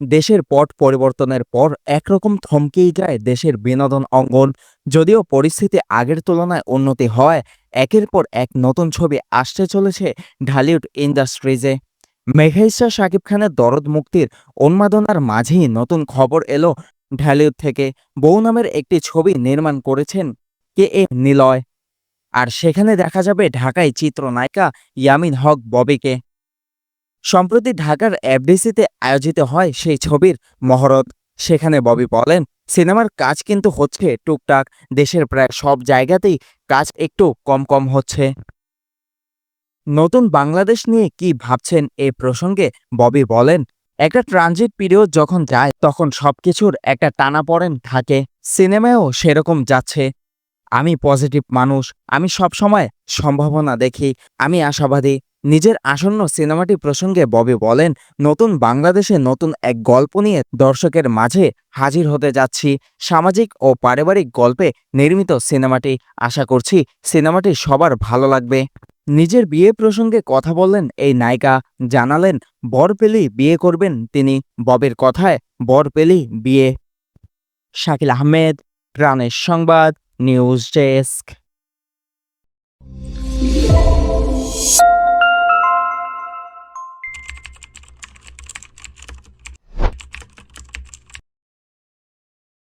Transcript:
দেশের পট পরিবর্তনের পর একরকম থমকেই যায় দেশের বিনোদন অঙ্গন। যদিও পরিস্থিতি আগের তুলনায় উন্নতি হয়, একের পর এক নতুন ছবি আসতে চলেছে ঢালিউড ইন্ডাস্ট্রিজে। মেঘেশা শাকিব খানের দরদ মুক্তির উন্মাদনার মাঝেই নতুন খবর এলো ঢালিউড থেকে। বউ নামের একটি ছবি নির্মাণ করেছেন কে এ নিলয়। আর সেখানে দেখা যাবে ঢাকায় চিত্রনায়িকা ইয়ামিন হক ববিকে। সম্প্রতি ঢাকার এফডিসিতে আয়োজিত হয় সেই ছবির মহরত। সেখানে ববি বলেন, সিনেমার কাজ কিন্তু হচ্ছে টুকটাক, দেশের প্রায় সব জায়গাতেই কাজ একটু কম কম হচ্ছে। নতুন বাংলাদেশ নিয়ে কি ভাবছেন এই প্রসঙ্গে ববি বলেন, একটা ট্রানজিট পিরিয়ড যখন যায়, তখন সবকিছুর একটা টানাপড়েন থাকে, সিনেমায়ও সেরকম যাচ্ছে। আমি পজিটিভ মানুষ, আমি সবসময় সম্ভাবনা দেখি, আমি আশাবাদী নিজের আসন্ন সিনেমাটি প্রসঙ্গে ববি বলেন, নতুন বাংলাদেশে নতুন এক গল্প নিয়ে দর্শকের মাঝে হাজির হতে যাচ্ছি। সামাজিক ও পারিবারিক গল্পে নির্মিত সিনেমাটি। আশা করছি সিনেমাটি সবার ভালো লাগবে। নিজের বিয়ে প্রসঙ্গে কথা বললেন এই নায়িকা। জানালেন, বর পেলেই বিয়ে করবেন তিনি। ববের কথায়, বর পেলেই বিয়ে। শাকিল আহমেদ প্রাণের সংবাদ, নিউজ ডেস্ক।